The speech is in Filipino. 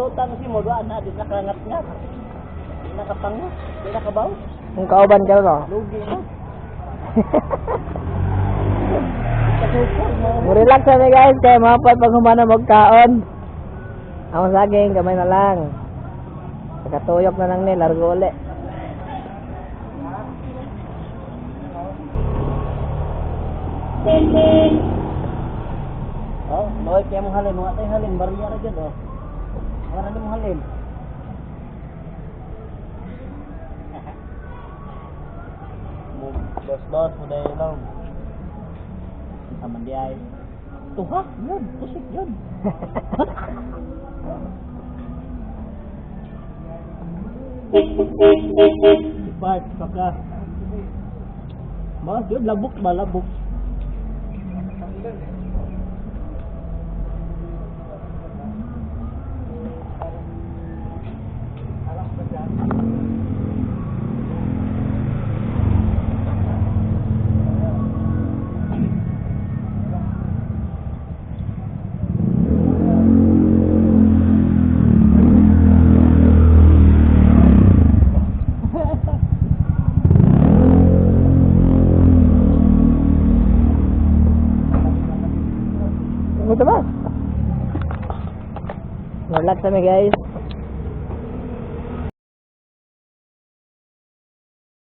lutang si mo doon na di nakangat nga. Di nakapangat, di nakabaw. Kung kauban ka no. Lugi na. Mo. Mo relax kami guys kay mapat pag humana magkaon. Ang saging gamay na lang. Pagkatuyok na lang ni largo uli. Oh, loy kaya mong halin, mga tayo halin, bariya na dyan, oh. Mga na mong halin. Boss, mo dahil lang. Aman di ay. Tuha, yun, pusik yun. Sipart, paka. Mas yun, labok ba, labok. Mo ba? Relax kami guys.